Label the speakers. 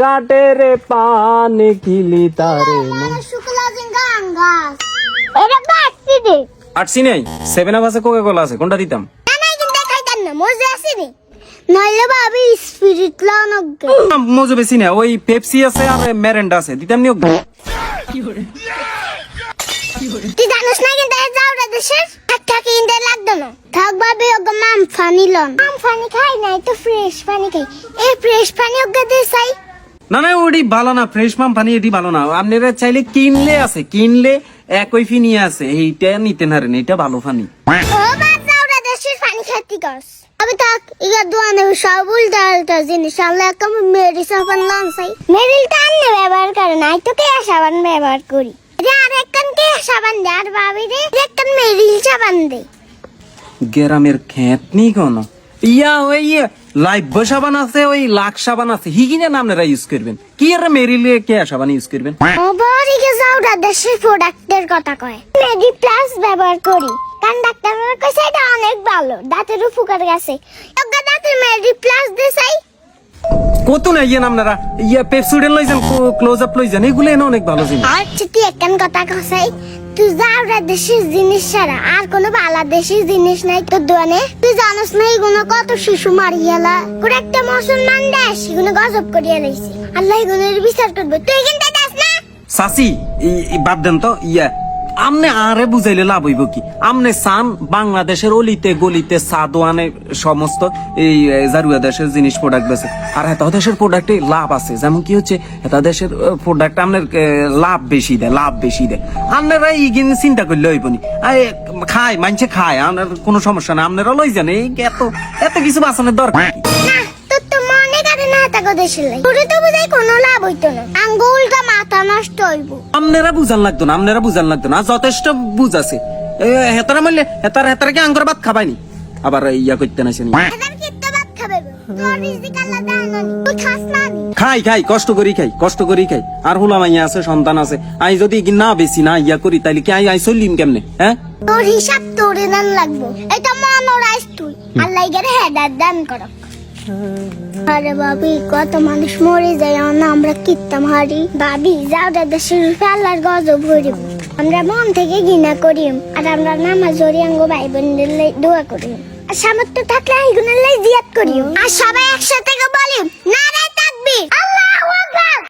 Speaker 1: কাটে রে পানে খিলি তারে আটসি নেই। সেভেন আপ আছে কোকা কোলা আছে কোনটা দিতাম?
Speaker 2: না না কিন্তু খাইতাম না মজা আছে রে। নইলে ভাবি স্পিরিট লানক
Speaker 1: মজু বেশি না ওই পেপসি আছে আর মেরেন্ডা আছে দিতাম
Speaker 2: তুই জানিস না কিন্তু দেশের লাগতো না। থাক ভাবি ওকে মাম ফানি লন। মাম ফানি খাই নাই তো ফ্রেশ পানি খাই। এই ফ্রেশ পানি ওকে দে চাই
Speaker 1: না না ওটি ভালো না ফ্রেশ মাম পানি এটি ভালো না। আপনারা চাইলে কিনলে আছে কিনলে একই ফিনি আছে। এইটা নিতে নারেন এটা ভালো
Speaker 2: পানি আমি দোয়ানে উল্টা উল্টা জিনিস আল্লাহ কম মেরি সাবান আনলে ব্যবহার করে না তো কে সাবান ব্যবহার করি? রে আর একখান কে সাবান দে আর ভাবি রে একখান মেরিল সাবান দে।
Speaker 1: গেরামের খেত নি কোন? ইয়া ওই লাইভ সাবান আছে ওই লাখ সাবান আছে। হিগিনে নামনেরা ইউজ করবেন। কি আর মেরিলে কে সাবান ইউজ করবেন?
Speaker 2: ও বড়িকে যাওরা দেশের প্রোডাক্টের কথা কয়। মেডি প্লাস ব্যবহার করি। কারণ ডাক্তাররা কইছে এটা অনেক ভালো। দাঁতের উপকার গেছে ওকে দাঁতের মেডি প্লাস দে চাই।
Speaker 1: কত না ইয়ে নামনারা ইয়া পেপসুডেন লইছেন ক্লোজ আপ লইছেন এগুলো এনে অনেক ভালো জিনিস।
Speaker 2: আচ্ছা তুই একখান কথা কসাই তুই যাওরা দেশের জিনিস ছাড়া, আর কোনো বাংলাদেশের জিনিস নাই তোর দোয়ানে। তুই জানোস না এগুলো কত শিশু মারিয়ালা। কোন একটা মুসলমান দেশ, এগুলো গজব করিয়া লাইছে। আল্লাহ এগুলোর বিচার করবে। তুই কিন্তু দাস না।
Speaker 1: সাসি বাদ দেন তো, ইয়া। আমনে আরে বুঝাইলে লাভ হইব কি? আমনে সান বাংলাদেশের অলিতে গলিতে সাদোয়ানে সমস্ত এই জারুয়া দেশের জিনিস প্রোডাক্ট বেছে। আর হেতা দেশের প্রোডাক্টে লাভ আছে। যেমন কি হচ্ছে হেতা দেশের প্রোডাক্ট আপনার এ, লাভ বেশি দেয় লাভ বেশি দেয়। আপনারা ইগিন চিন্তা করলে হইব নি। খায় মানছে খায় আপনার কোনো সমস্যা না আপনারা লই এই এত এত কিছু বাঁচানোর দরকার কি?
Speaker 2: না তোর করে না তাকে দেশের লাই তোরে তো বুঝাই কোনো লাভ হইতো না। আঙ্গুলটা মাথা নষ্ট হইব।
Speaker 1: আপনারা বুঝান লাগতো না আপনারা বুঝান লাগতো না। যথেষ্ট বুঝ আছে। হেতারা মারলে হেতার হেতারা কি আঙ্গুর ভাত খাবাইনি আবার ইয়া করতে না। শুনি
Speaker 2: এদের কিত্তে ভাত খাবে তোর রিজিক আল্লাহ দেয় না। তুই খাস না নি।
Speaker 1: খাই খাই কষ্ট করি খাই কষ্ট করি খাই। আর হুলা মাইয়া আছে সন্তান আছে। আই যদি কি না বেশি না ইয়া করি তাইলে কি আই আই চলিম কেমনে হ্যাঁ?
Speaker 2: তোর হিসাব তোরে দান লাগবো। এটা মনোরাইজ তুই। আল্লাহ হেদার দান করক। আরে বাবি কত মানুষ মরে যায় না আমরা কিত্তাম হারি। বাবি যাও দেশের ফেলার গজব হরিব আমরা মন থেকে ঘৃণা করি। আর আমরা নামাজ আঙ্গ ভাই বোনদের দোয়া করি। আর সামর্থ্য থাকলে এগুলো জিয়াদ করি। আর সবাই একসাথে